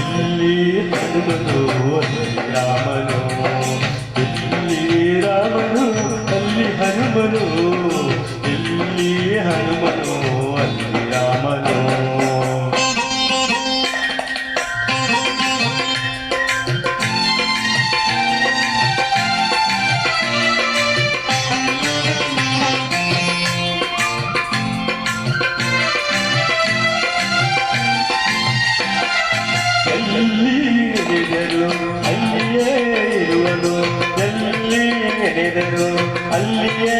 Ramanu, Ramanu, Ramanu, Ramanu, Ramanu, Ramanu, Ramanu, ತೆರೆದು ಅಲ್ಲಿಯೇ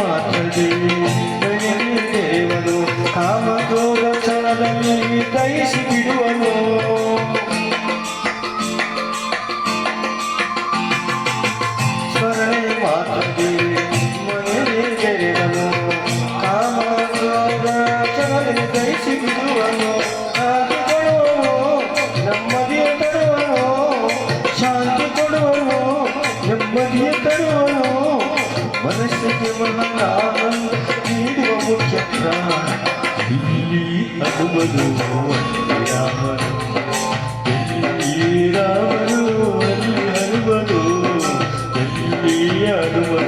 மாற்றுதே రావదు అల్లి రావదు అల్లి అరువదు అల్లి అరువదు